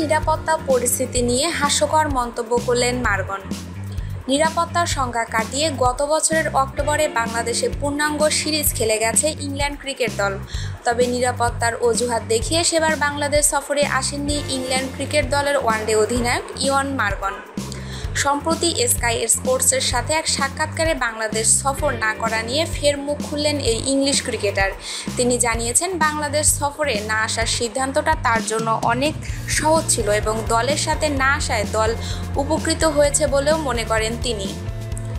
নিরাপত্তা পরিস্থিতি নিয়ে হাস্যকর মন্তব্য করলেন মার্গন। নিরাপত্তার সংখ্যা কাটিয়ে গত বছরের অক্টোবরে বাংলাদেশে পূর্ণাঙ্গ সিরিজ খেলে গেছে ইংল্যান্ড ক্রিকেট দল। তবে নিরাপত্তার অজুহাত দেখিয়ে সেবার বাংলাদেশ সফরে আসেননি ইংল্যান্ড ক্রিকেট দলের ওয়ানডে অধিনায়ক ইয়ন মার্গন। সম্প্রতি স্কাই স্পোর্টসের সাথে এক সাক্ষাৎকারে বাংলাদেশ সফর না করা নিয়ে ফের মুখ খুললেন এই ইংলিশ ক্রিকেটার। তিনি জানিয়েছেন, বাংলাদেশ সফরে না আসার সিদ্ধান্তটা তার জন্য অনেক সহজ ছিল এবং দলের সাথে না আসায় দল উপকৃত হয়েছে বলেও মনে করেন তিনি।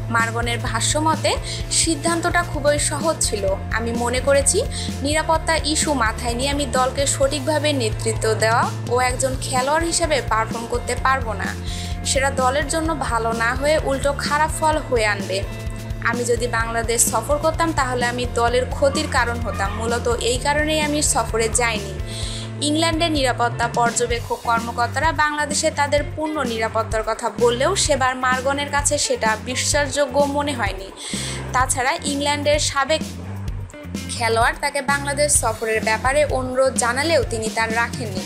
মার্গনের ভাষ্যমতে সিদ্ধান্তটা খুবই সহজ ছিল। আমি মনে করেছি, নিরাপত্তা ইস্যু মাথায় নিয়ে আমি দলকে সঠিকভাবে নেতৃত্ব দেওয়া ও একজন খেলোয়াড় হিসেবে পারফর্ম করতে পারব না। সেটা দলের জন্য ভালো না হয়ে উল্টো খারাপ ফল হয়ে আনবে। আমি যদি বাংলাদেশ সফর করতাম, তাহলে আমি দলের ক্ষতির কারণ হতাম। মূলত এই কারণেই আমি সফরে যাইনি। ইংল্যান্ডের নিরাপত্তা পর্যবেক্ষক কর্মকর্তারা বাংলাদেশে তাদের পূর্ণ নিরাপত্তার কথা বললেও সেবার মার্গনের কাছে সেটা বিশ্বাসযোগ্য মনে হয়নি। তাছাড়া ইংল্যান্ডের সাবেক খেলোয়াড় তাকে বাংলাদেশ সফরের ব্যাপারে অনুরোধ জানালেও তিনি তার রাখেননি।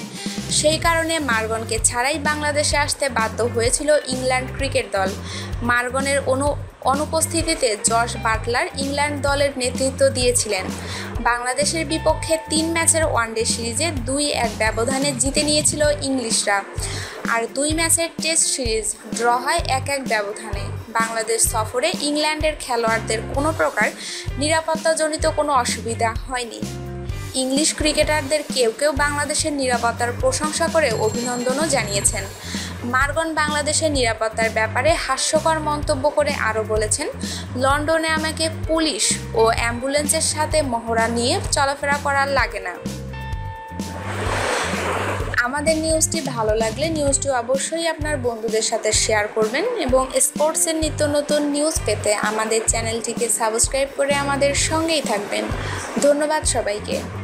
সেই কারণে মার্গনকে ছাড়াই বাংলাদেশে আসতে বাধ্য হয়েছিল ইংল্যান্ড ক্রিকেট দল। মার্গনের অনু, অনুপস্থিতিতে জশ বাটলার ইংল্যান্ড দলের নেতৃত্ব দিয়েছিলেন। বাংলাদেশের বিপক্ষে তিন ম্যাচের ওয়ানডে সিরিজে দুই এক ব্যবধানে জিতে নিয়েছিল ইংলিশরা। আর দুই ম্যাচের টেস্ট সিরিজ ড্র হয় এক এক ব্যবধানে। বাংলাদেশ সফরে ইংল্যান্ডের খেলোয়াড়দের কোনো প্রকার নিরাপত্তাজনিত কোনো অসুবিধা হয়নি। ইংলিশ ক্রিকেটারদের কেউ কেউ বাংলাদেশের নিরাপত্তার প্রশংসা করে অভিনন্দনও জানিয়েছেন। মার্গন বাংলাদেশের নিরাপত্তার ব্যাপারে হাস্যকর মন্তব্য করে আরও বলেছেন, লন্ডনে আমাকে পুলিশ ও অ্যাম্বুলেন্সের সাথে মহড়া নিয়ে চলাফেরা করার লাগে না। আমাদের নিউজটি ভালো লাগলে নিউজটি অবশ্যই আপনার বন্ধুদের সাথে শেয়ার করবেন এবং স্পোর্টসের নিত্য নতুন নিউজ পেতে আমাদের চ্যানেলটিকে সাবস্ক্রাইব করে আমাদের সঙ্গেই থাকবেন। ধন্যবাদ সবাইকে।